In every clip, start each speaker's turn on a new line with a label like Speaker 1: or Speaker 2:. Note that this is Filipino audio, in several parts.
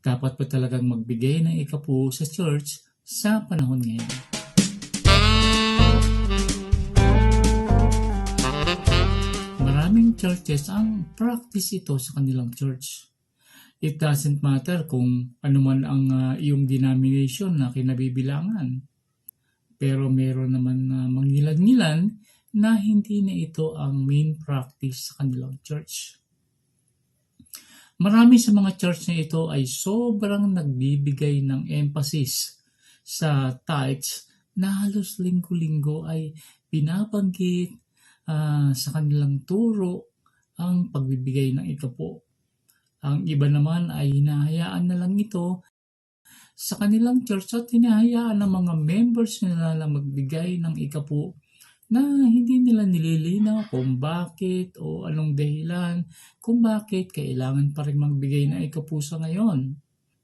Speaker 1: Dapat pa talagang magbigay ng ikapu sa church sa panahon ngayon. Maraming churches ang practice ito sa kanilang church. It doesn't matter kung ano man ang uh, iyong denomination na kinabibilangan. Pero meron naman na uh, mangilan-ngilan na hindi na ito ang main practice sa kanilang church. Marami sa mga church na ito ay sobrang nagbibigay ng emphasis sa tithes na halos linggo-linggo ay binabanggit uh, sa kanilang turo ang pagbibigay ng ikapo. Ang iba naman ay hinahayaan na lang ito sa kanilang church at hinahayaan ng mga members nila na magbigay ng ikapo na hindi nila nililinaw kung bakit o anong dahilan kung bakit kailangan pa rin magbigay ng ikapusa ngayon.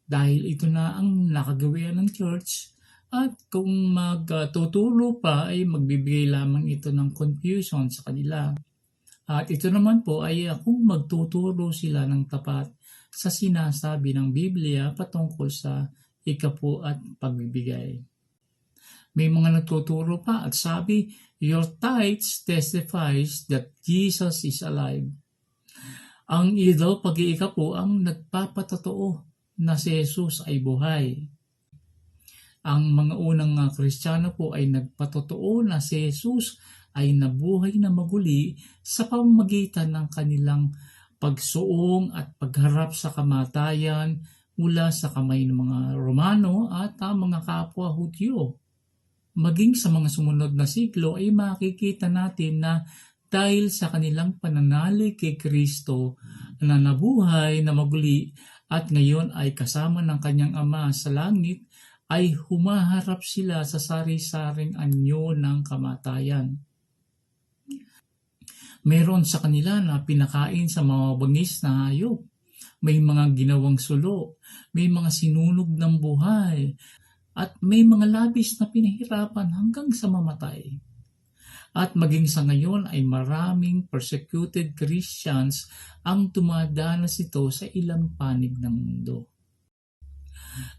Speaker 1: Dahil ito na ang nakagawian ng church at kung magtuturo pa ay magbibigay lamang ito ng confusion sa kanila. At ito naman po ay kung magtuturo sila ng tapat sa sinasabi ng Biblia patungkol sa ikapu at pagbibigay. May mga nagtuturo pa at sabi, Your tithes testifies that Jesus is alive. Ang idol pag-iika po ang nagpapatotoo na si Jesus ay buhay. Ang mga unang Kristiyano po ay nagpatotoo na si Jesus ay nabuhay na maguli sa pamamagitan ng kanilang pagsuong at pagharap sa kamatayan mula sa kamay ng mga Romano at uh, mga kapwa Hudyo maging sa mga sumunod na siklo ay makikita natin na dahil sa kanilang pananalig kay Kristo na nabuhay na maguli at ngayon ay kasama ng kanyang ama sa langit, ay humaharap sila sa sari-saring anyo ng kamatayan. Meron sa kanila na pinakain sa mga bangis na hayop. May mga ginawang sulo, may mga sinunog ng buhay, at may mga labis na pinahirapan hanggang sa mamatay. At maging sa ngayon ay maraming persecuted Christians ang dumadanas ito sa ilang panig ng mundo.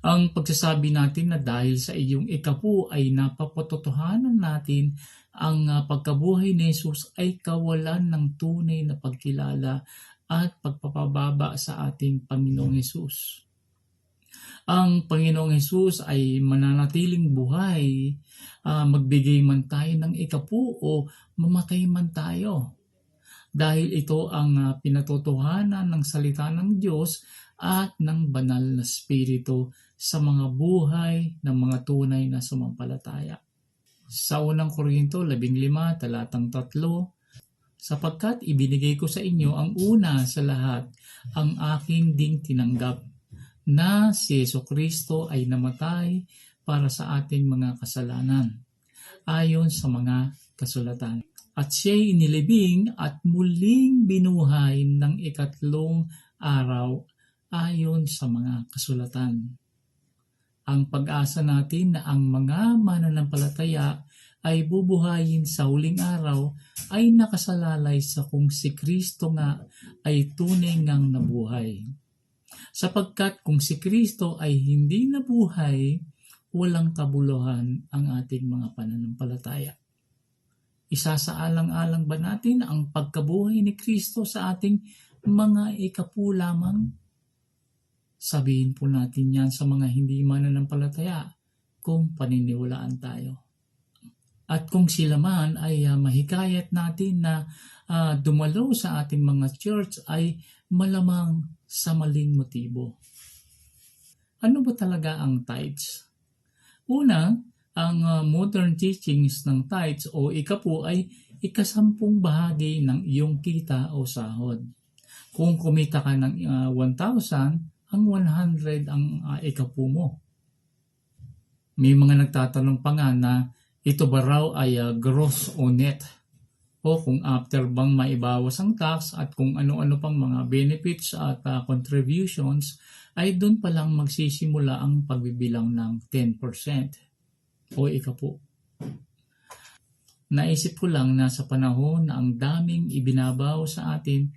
Speaker 1: Ang pagsasabi natin na dahil sa iyong ikapu ay napapatotohanan natin ang ah, pagkabuhay ni Jesus ay kawalan ng tunay na pagkilala at pagpapababa sa ating Panginoong Jesus ang Panginoong Hesus ay mananatiling buhay, uh, magbigay man tayo ng ikapu o mamatay man tayo. Dahil ito ang uh, pinatotohanan ng salita ng Diyos at ng banal na spirito sa mga buhay ng mga tunay na sumampalataya. Sa unang Korinto 15 talatang 3, sapagkat ibinigay ko sa inyo ang una sa lahat, ang aking ding tinanggap na si Yeso Kristo ay namatay para sa ating mga kasalanan ayon sa mga kasulatan. At siya'y inilibing at muling binuhay ng ikatlong araw ayon sa mga kasulatan. Ang pag-asa natin na ang mga mananampalataya ay bubuhayin sa huling araw ay nakasalalay sa kung si Kristo nga ay tunay ngang nabuhay. Sapagkat kung si Kristo ay hindi nabuhay, walang kabuluhan ang ating mga pananampalataya. Isasaalang-alang ba natin ang pagkabuhay ni Kristo sa ating mga ikapu lamang? Sabihin po natin yan sa mga hindi mananampalataya kung paniniwalaan tayo. At kung sila man ay uh, mahikayat natin na uh, dumalo sa ating mga church ay malamang sa maling motibo. Ano ba talaga ang tithes? Una, ang uh, modern teachings ng tithes o ikapu ay ikasampung bahagi ng iyong kita o sahod. Kung kumita ka ng uh, 1,000, ang 100 ang uh, ikapu mo. May mga nagtatanong pa nga na ito ba raw ay uh, gross o net o kung after bang maibawas ang tax at kung ano-ano pang mga benefits at uh, contributions ay doon pa lang magsisimula ang pagbibilang ng 10% o ika po. Naisip ko lang na sa panahon na ang daming ibinabaw sa atin,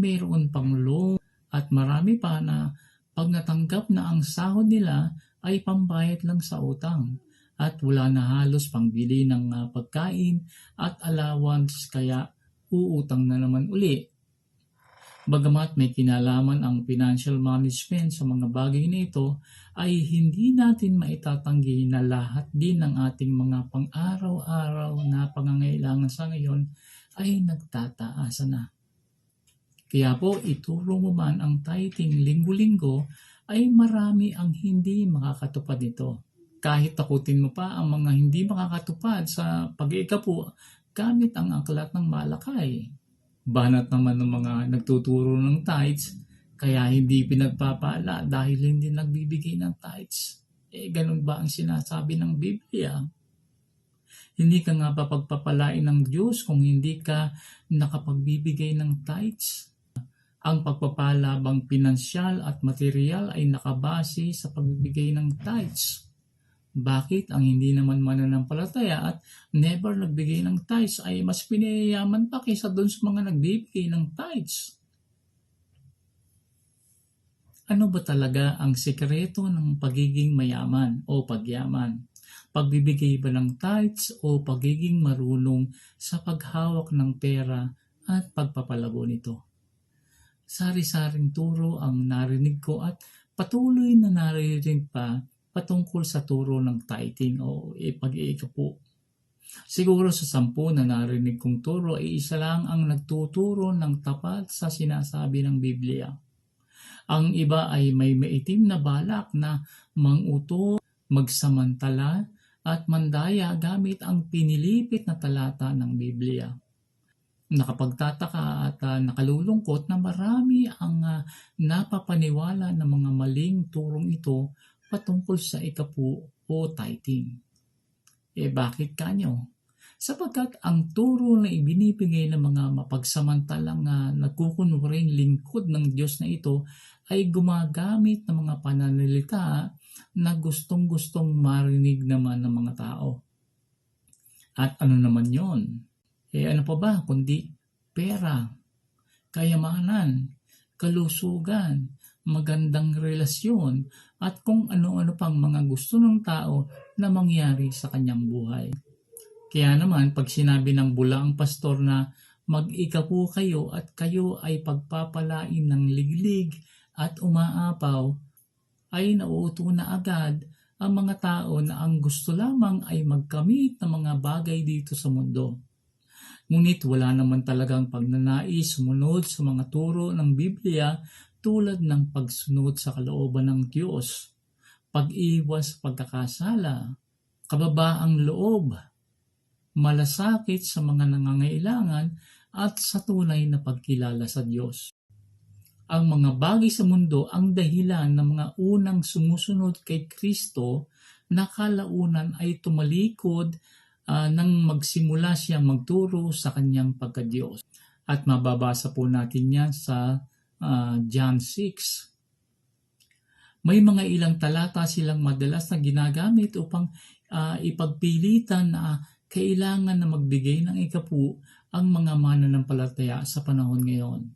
Speaker 1: mayroon pang loan at marami pa na pag natanggap na ang sahod nila ay pambayad lang sa utang at wala na halos pangbili ng ah, pagkain at allowance kaya uutang na naman uli. Bagamat may kinalaman ang financial management sa mga bagay na ito, ay hindi natin maitatanggi na lahat din ng ating mga pang-araw-araw na pangangailangan sa ngayon ay nagtataasa na. Kaya po, ituro mo man ang tithing linggo-linggo ay marami ang hindi makakatupad nito. Kahit takutin mo pa ang mga hindi makakatupad sa pag-iikapu gamit ang aklat ng malakay. Banat naman ng mga nagtuturo ng tithes, kaya hindi pinagpapala dahil hindi nagbibigay ng tithes. Eh, ganun ba ang sinasabi ng Biblia? Hindi ka nga pa pagpapalain ng Diyos kung hindi ka nakapagbibigay ng tithes. Ang pagpapalabang pinansyal at material ay nakabase sa pagbibigay ng tithes. Bakit ang hindi naman mananampalataya at never nagbigay ng tithes ay mas pinayayaman pa kaysa doon sa mga nagbibigay ng tithes? Ano ba talaga ang sekreto ng pagiging mayaman o pagyaman? Pagbibigay ba ng tithes o pagiging marunong sa paghawak ng pera at pagpapalago nito? Sari-saring turo ang narinig ko at patuloy na naririnig pa patungkol sa turo ng tithing o pag-iikapo. Siguro sa sampu na narinig kong turo ay isa lang ang nagtuturo ng tapat sa sinasabi ng Biblia. Ang iba ay may maitim na balak na manguto, magsamantala, at mandaya gamit ang pinilipit na talata ng Biblia. Nakapagtataka at uh, nakalulungkot na marami ang uh, napapaniwala ng mga maling turong ito patungkol sa ikapu o tithing. Eh bakit kanyo? Sapagkat ang turo na ibinibigay ng mga mapagsamantalang uh, nagkukunwaring lingkod ng Diyos na ito ay gumagamit ng mga pananalita na gustong-gustong marinig naman ng mga tao. At ano naman yon? Eh ano pa ba kundi pera, kayamanan, kalusugan, magandang relasyon, at kung ano-ano pang mga gusto ng tao na mangyari sa kanyang buhay. Kaya naman, pag sinabi ng bulaang pastor na mag-ika po kayo at kayo ay pagpapalain ng liglig at umaapaw, ay nauuto na agad ang mga tao na ang gusto lamang ay magkamit ng mga bagay dito sa mundo. Ngunit wala naman talagang pagnanais sumunod sa mga turo ng Biblia tulad ng pagsunod sa kalooban ng Diyos, pag-iwas pagkakasala, kababaang loob, malasakit sa mga nangangailangan at sa tunay na pagkilala sa Diyos. Ang mga bagay sa mundo ang dahilan ng mga unang sumusunod kay Kristo na kalaunan ay tumalikod uh, nang magsimula siya magturo sa kanyang pagkadiyos. At mababasa po natin yan sa uh, John 6. May mga ilang talata silang madalas na ginagamit upang uh, ipagpilitan na kailangan na magbigay ng ikapu ang mga mananampalataya sa panahon ngayon.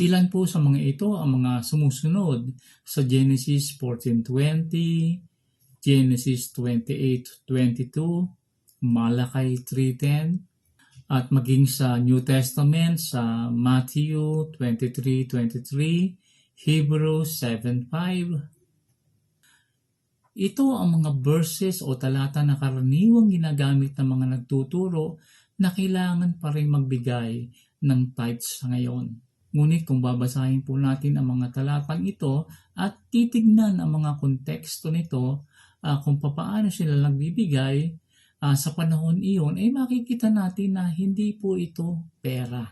Speaker 1: Ilan po sa mga ito ang mga sumusunod sa Genesis 14.20, Genesis 28.22, Malakay 3.10 at maging sa New Testament sa Matthew 23.23, Hebrews 7.5. Ito ang mga verses o talata na karaniwang ginagamit ng mga nagtuturo na kailangan pa rin magbigay ng tithes sa ngayon. Ngunit kung babasahin po natin ang mga talatang ito at titignan ang mga konteksto nito uh, kung paano sila nagbibigay, uh, sa panahon iyon ay makikita natin na hindi po ito pera.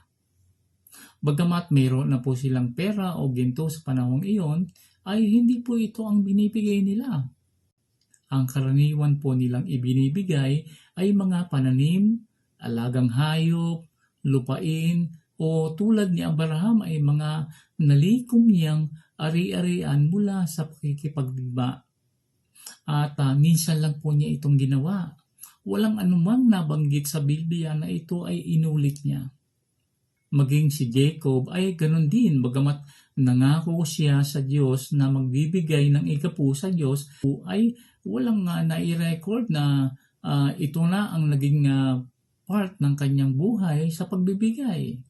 Speaker 1: Bagamat mayroon na po silang pera o ginto sa panahong iyon, ay hindi po ito ang binibigay nila. Ang karaniwan po nilang ibinibigay ay mga pananim, alagang hayop, lupain, o tulad ni Abraham ay mga nalikom niyang ari-arian mula sa pakikipagdigma. At uh, minsan lang po niya itong ginawa walang anumang nabanggit sa Biblia na ito ay inulit niya. Maging si Jacob ay ganon din bagamat nangako siya sa Diyos na magbibigay ng ikapu sa Diyos ay walang uh, nai-record na uh, ito na ang naging uh, part ng kanyang buhay sa pagbibigay.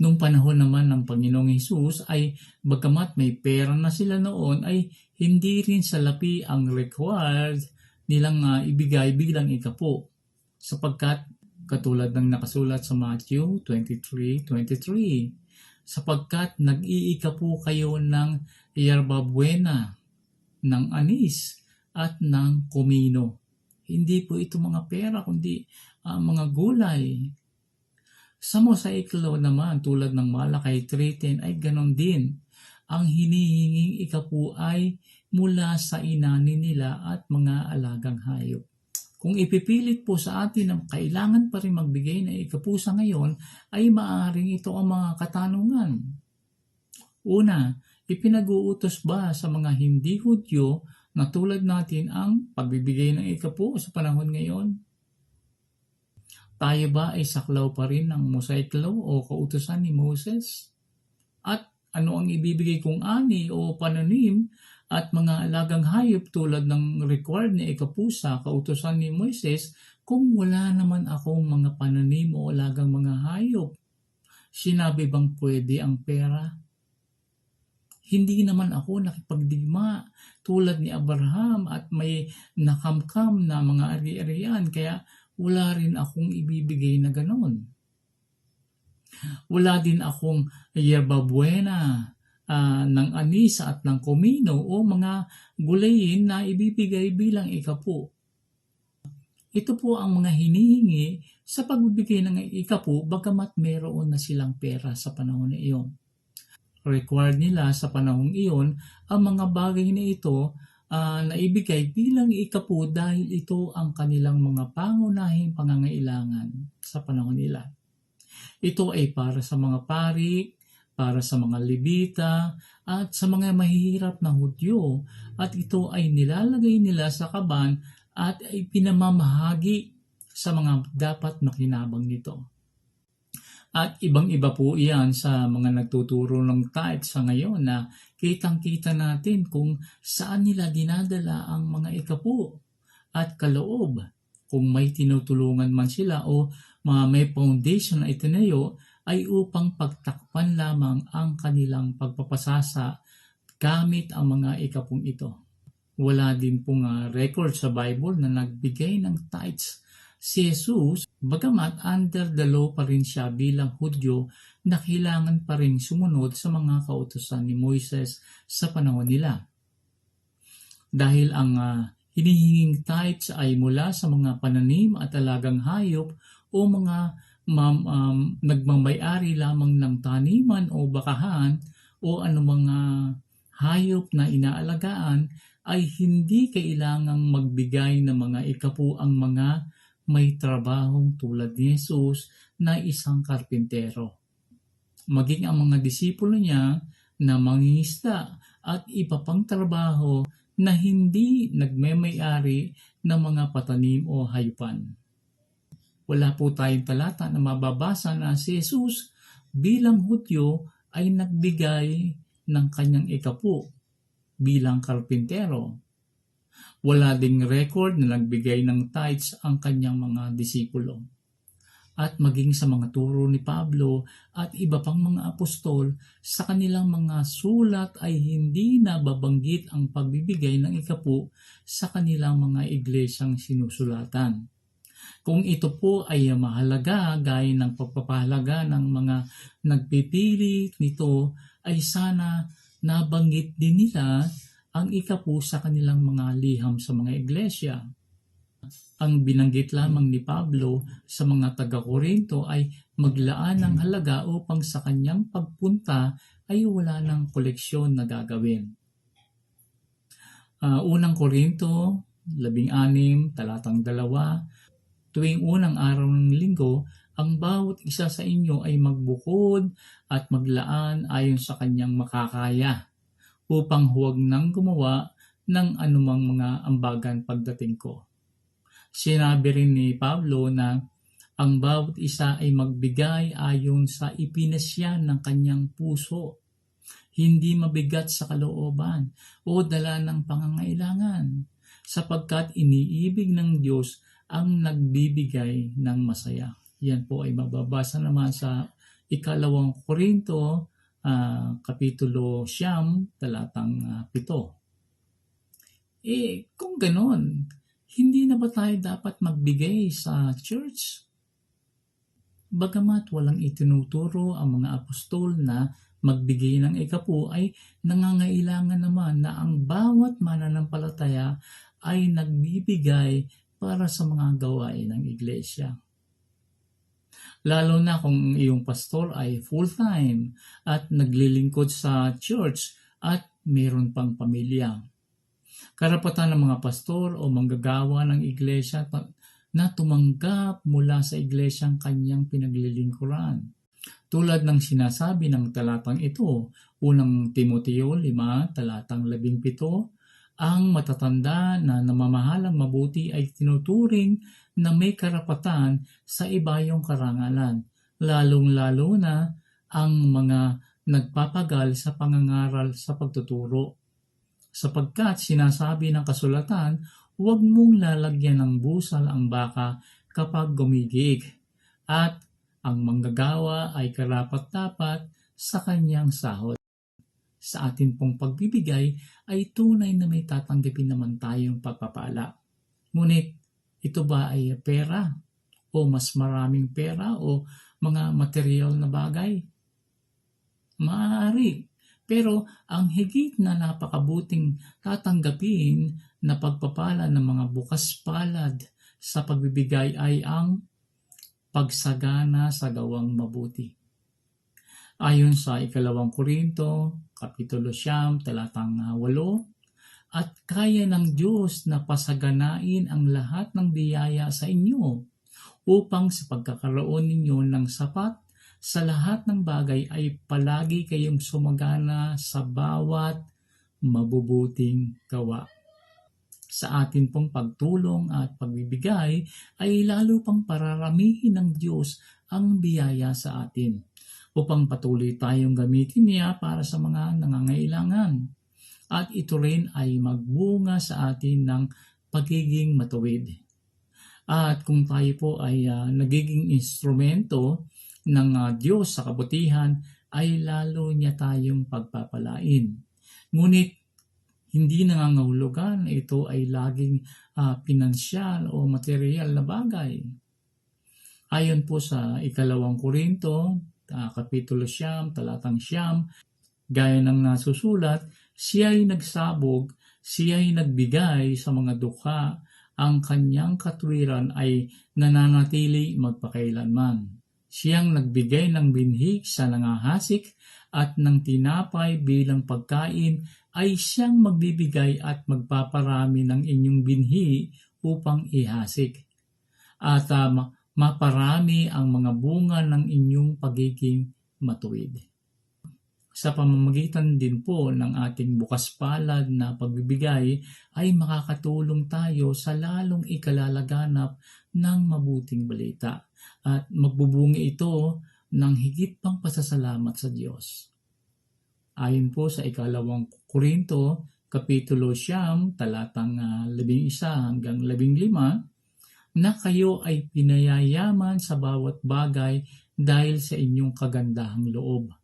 Speaker 1: Nung panahon naman ng Panginoong Hesus ay bagamat may pera na sila noon ay hindi rin salapi ang required nilang uh, ibigay bilang ikapo sapagkat katulad ng nakasulat sa Matthew 23:23 sapagkat nag-iika po kayo ng yerba buena, ng anis at ng kumino. Hindi po ito mga pera kundi uh, mga gulay, sa mosaiklo naman tulad ng Malakay 3.10 ay ganon din. Ang hinihinging ikapu ay mula sa inani nila at mga alagang hayop. Kung ipipilit po sa atin na kailangan pa rin magbigay na ikapusa ngayon, ay maaaring ito ang mga katanungan. Una, ipinag-uutos ba sa mga hindi Hudyo na tulad natin ang pagbibigay ng ikapu sa panahon ngayon? Tayo ba ay saklaw pa rin ng Mosaic Law o kautusan ni Moses? At ano ang ibibigay kong ani o pananim at mga alagang hayop tulad ng required ni ikapusa kautusan ni Moises kung wala naman akong mga pananim o alagang mga hayop? Sinabi bang pwede ang pera? Hindi naman ako nakipagdigma tulad ni Abraham at may nakamkam na mga ari-arian kaya wala rin akong ibibigay na ganon. Wala din akong yerba buena uh, ng anisa at ng komino o mga gulayin na ibibigay bilang ikapo. Ito po ang mga hinihingi sa pagbibigay ng ikapo bagamat meron na silang pera sa panahon na iyon. Required nila sa panahong iyon ang mga bagay na ito uh, naibigay bilang ikapu dahil ito ang kanilang mga pangunahing pangangailangan sa panahon nila. Ito ay para sa mga pari, para sa mga libita, at sa mga mahihirap na hudyo, at ito ay nilalagay nila sa kaban at ay pinamamahagi sa mga dapat makinabang nito. At ibang-iba po iyan sa mga nagtuturo ng tithe sa ngayon na kitang-kita natin kung saan nila dinadala ang mga ikapu at kaloob. Kung may tinutulungan man sila o may foundation na itinayo ay upang pagtakpan lamang ang kanilang pagpapasasa gamit ang mga ikapong ito. Wala din pong uh, record sa Bible na nagbigay ng tithes Si Jesus, bagamat under the law pa rin siya bilang Hudyo, na kailangan pa rin sumunod sa mga kautosan ni Moises sa panahon nila. Dahil ang uh, hinihinging tithes ay mula sa mga pananim at alagang hayop o mga um, um, nagmamayari lamang ng taniman o bakahan o anumang uh, hayop na inaalagaan ay hindi kailangang magbigay ng mga ikapu ang mga may trabahong tulad ni Jesus na isang karpintero. Maging ang mga disipulo niya na mangingisda at iba pang trabaho na hindi nagmemayari ng mga patanim o haypan. Wala po tayong talata na mababasa na si Jesus bilang hutyo ay nagbigay ng kanyang ikapu bilang karpintero wala ding record na nagbigay ng tithes ang kanyang mga disipulo. At maging sa mga turo ni Pablo at iba pang mga apostol, sa kanilang mga sulat ay hindi nababanggit ang pagbibigay ng ikapu sa kanilang mga iglesyang sinusulatan. Kung ito po ay mahalaga gaya ng pagpapahalaga ng mga nagpipili nito ay sana nabanggit din nila ang ikapu sa kanilang mga liham sa mga iglesia. Ang binanggit lamang ni Pablo sa mga taga-Korinto ay maglaan ng halaga upang sa kanyang pagpunta ay wala ng koleksyon na gagawin. Uh, unang Korinto, labing anim, talatang dalawa, tuwing unang araw ng linggo, ang bawat isa sa inyo ay magbukod at maglaan ayon sa kanyang makakaya upang huwag nang gumawa ng anumang mga ambagan pagdating ko. Sinabi rin ni Pablo na ang bawat isa ay magbigay ayon sa ipinasya ng kanyang puso. hindi mabigat sa kalooban o dala ng pangangailangan, sapagkat iniibig ng Diyos ang nagbibigay ng masaya. Yan po ay mababasa naman sa ikalawang Korinto, ah, kapitulo siyam, talatang ah, pito. Eh, kung ganon, hindi na ba tayo dapat magbigay sa church? Bagamat walang itinuturo ang mga apostol na magbigay ng ikapu ay nangangailangan naman na ang bawat mananampalataya ay nagbibigay para sa mga gawain ng iglesia. Lalo na kung iyong pastor ay full-time at naglilingkod sa church at mayroon pang pamilya. Karapatan ng mga pastor o manggagawa ng iglesia na tumanggap mula sa iglesyang kanyang pinaglilingkuran. Tulad ng sinasabi ng talatang ito, unang Timoteo 5, talatang 17, ang matatanda na namamahalang mabuti ay tinuturing na may karapatan sa ibayong karangalan, lalong-lalo na ang mga nagpapagal sa pangangaral sa pagtuturo. Sapagkat sinasabi ng kasulatan, huwag mong lalagyan ng busal ang baka kapag gumigig, at ang manggagawa ay karapat-dapat sa kanyang sahod. Sa atin pong pagbibigay ay tunay na may tatanggapin naman tayong pagpapala. Ngunit ito ba ay pera o mas maraming pera o mga material na bagay? Maaari. Pero ang higit na napakabuting tatanggapin na pagpapala ng mga bukas palad sa pagbibigay ay ang pagsagana sa gawang mabuti. Ayon sa ikalawang Korinto, Kapitulo Siyam, talatang 8, at kaya ng Diyos na pasaganain ang lahat ng biyaya sa inyo upang sa pagkakaroon ninyo ng sapat sa lahat ng bagay ay palagi kayong sumagana sa bawat mabubuting gawa. Sa atin pong pagtulong at pagbibigay ay lalo pang pararamihin ng Diyos ang biyaya sa atin upang patuloy tayong gamitin niya para sa mga nangangailangan. At ito rin ay magbunga sa atin ng pagiging matuwid. At kung tayo po ay ah, nagiging instrumento ng ah, Diyos sa kabutihan, ay lalo niya tayong pagpapalain. Ngunit hindi nangangahulugan na ito ay laging ah, pinansyal o material na bagay. Ayon po sa ikalawang Korinto, ah, kapitulo siyam, talatang siyam, gaya ng nasusulat, siya ay nagsabog, siya ay nagbigay sa mga dukha, ang kanyang katwiran ay nananatili magpakailanman. Siyang nagbigay ng binhi sa nangahasik at ng tinapay bilang pagkain ay siyang magbibigay at magpaparami ng inyong binhi upang ihasik. At ma- maparami ang mga bunga ng inyong pagiging matuwid. Sa pamamagitan din po ng ating bukas palad na pagbibigay ay makakatulong tayo sa lalong ikalalaganap ng mabuting balita at magbubungi ito ng higit pang pasasalamat sa Diyos. Ayon po sa ikalawang Korinto, Kapitulo Siyam, talatang ah, labing isa hanggang labing lima, na kayo ay pinayayaman sa bawat bagay dahil sa inyong kagandahang loob,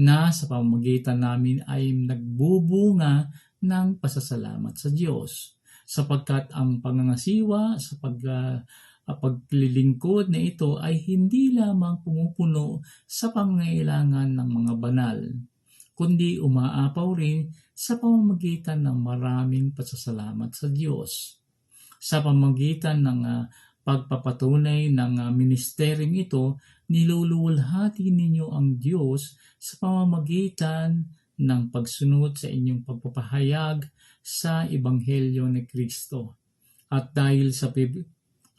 Speaker 1: na sa pamamagitan namin ay nagbubunga ng pasasalamat sa Diyos, sapagkat ang pangangasiwa sa pag, ah, paglilingkod na ito ay hindi lamang pumupuno sa pangangailangan ng mga banal, kundi umaapaw rin sa pamamagitan ng maraming pasasalamat sa Diyos. Sa pamamagitan ng ah, pagpapatunay ng uh, ministeryong ito, niluluwalhati ninyo ang Diyos sa pamamagitan ng pagsunod sa inyong pagpapahayag sa Ebanghelyo ni Kristo. At dahil sa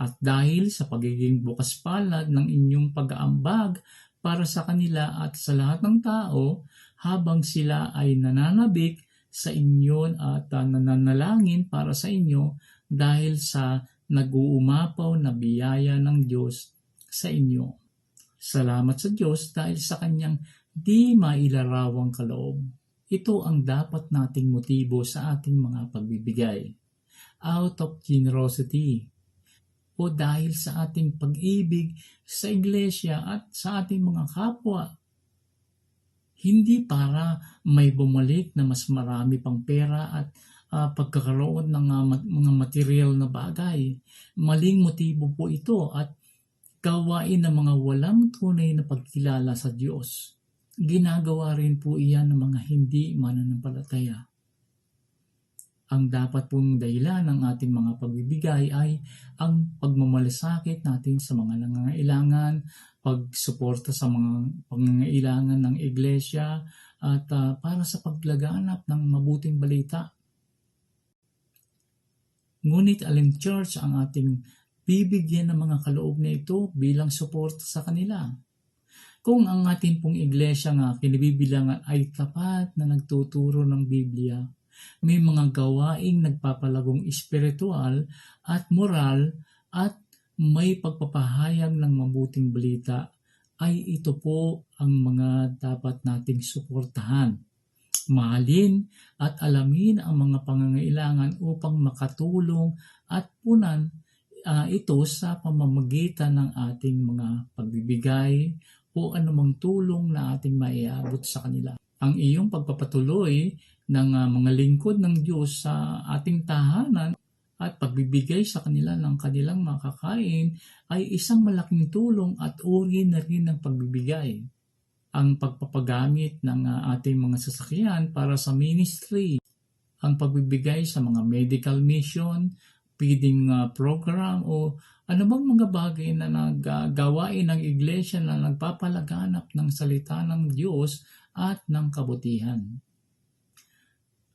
Speaker 1: at dahil sa pagiging bukas palad ng inyong pag-aambag para sa kanila at sa lahat ng tao habang sila ay nananabik sa inyo at uh, nananalangin para sa inyo dahil sa nag-uumapaw na biyaya ng Diyos sa inyo. Salamat sa Diyos dahil sa kanyang di mailarawang kaloob. ito ang dapat nating motibo sa ating mga pagbibigay. Out of generosity o dahil sa ating pag-ibig sa iglesia at sa ating mga kapwa. Hindi para may bumalik na mas marami pang pera at uh, pagkakaroon ng uh, mga material na bagay. Maling motibo po ito at gawain ng mga walang tunay na pagkilala sa Diyos. Ginagawa rin po iyan ng mga hindi mananampalataya. Ang dapat pong dahilan ng ating mga pagbibigay ay ang pagmamalasakit natin sa mga nangangailangan, pagsuporta sa mga pangangailangan ng iglesia, at uh, para sa paglaganap ng mabuting balita. Ngunit alin church ang ating bibigyan ng mga kaloob na ito bilang suporta sa kanila? Kung ang ating pong iglesia nga kinibibilangan ay tapat na nagtuturo ng Biblia, may mga gawaing nagpapalagong espiritual at moral at may pagpapahayag ng mabuting balita ay ito po ang mga dapat nating suportahan. Mahalin at alamin ang mga pangangailangan upang makatulong at punan uh, ito sa pamamagitan ng ating mga pagbibigay o anumang tulong na ating maiabot sa kanila. Ang iyong pagpapatuloy ng uh, mga lingkod ng Diyos sa ating tahanan at pagbibigay sa kanila ng kanilang makakain ay isang malaking tulong at uri na rin ng pagbibigay. Ang pagpapagamit ng uh, ating mga sasakyan para sa ministry, ang pagbibigay sa mga medical mission, feeding uh, program o anumang mga bagay na naggawain ng iglesia na nagpapalaganap ng salita ng Diyos at ng kabutihan.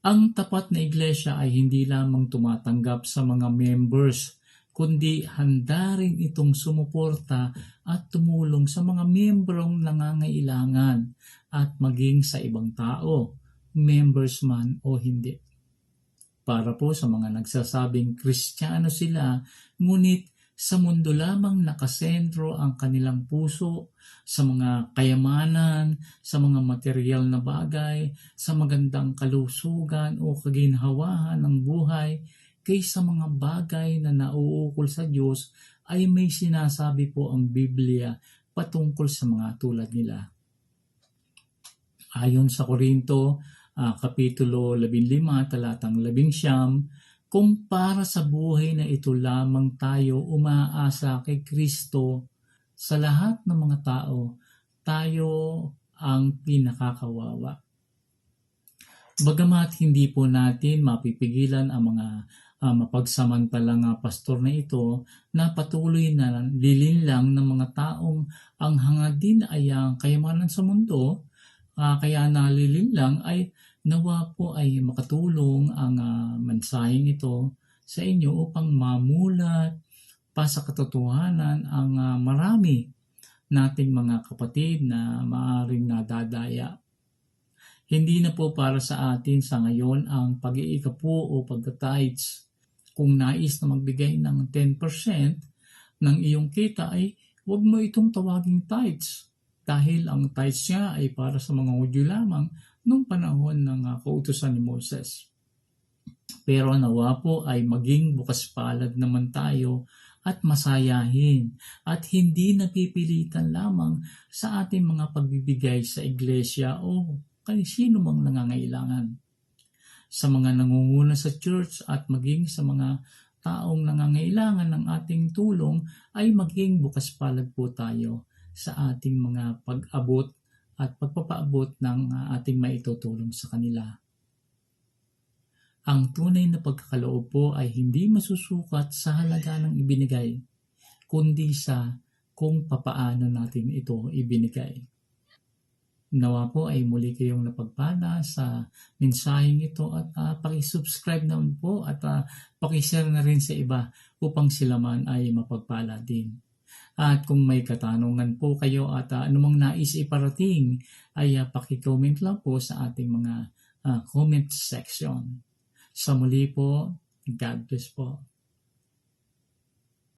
Speaker 1: Ang tapat na iglesia ay hindi lamang tumatanggap sa mga members, kundi handa rin itong sumuporta at tumulong sa mga membrong nangangailangan at maging sa ibang tao, members man o hindi. Para po sa mga nagsasabing kristyano sila, ngunit sa mundo lamang nakasentro ang kanilang puso sa mga kayamanan, sa mga material na bagay, sa magandang kalusugan o kaginhawahan ng buhay, kaysa mga bagay na nauukol sa Diyos ay may sinasabi po ang Biblia patungkol sa mga tulad nila. Ayon sa Korinto, uh, Kapitulo 15, talatang 11, kung para sa buhay na ito lamang tayo umaasa kay Kristo sa lahat ng mga tao, tayo ang pinakakawawa. Bagamat hindi po natin mapipigilan ang mga uh, mapagsamantalang uh, pastor na ito na patuloy na lilinlang ng mga taong ang hangad din ay ang kayamanan sa mundo, uh, kaya nalilinlang ay Nawa po ay makatulong ang uh, mensaheng ito sa inyo upang mamulat pa sa katotohanan ang uh, marami nating mga kapatid na maaring nadadaya. Hindi na po para sa atin sa ngayon ang pag-iikapo o pagka-tides. Kung nais na magbigay ng 10% ng iyong kita ay huwag mo itong tawaging tithes dahil ang tithes niya ay para sa mga Hudyo lamang nung panahon ng uh, kautusan ni Moses. Pero nawa po ay maging bukas palad naman tayo at masayahin at hindi napipilitan lamang sa ating mga pagbibigay sa iglesia o kay sino mang nangangailangan. Sa mga nangunguna sa church at maging sa mga taong nangangailangan ng ating tulong ay maging bukas palad po tayo sa ating mga pag-abot at pagpapaabot ng uh, ating maitutulong sa kanila. Ang tunay na pagkakaloob po ay hindi masusukat sa halaga ng ibinigay, kundi sa kung papaano natin ito ibinigay. Nawa po ay muli kayong napagpala sa mensaheng ito at uh, pakisubscribe naman po at uh, pakishare na rin sa iba upang sila man ay mapagpala din. At kung may katanungan po kayo at uh, anumang nais iparating ay uh, pakicomment lang po sa ating mga uh, comment section. Sa muli po, God bless po.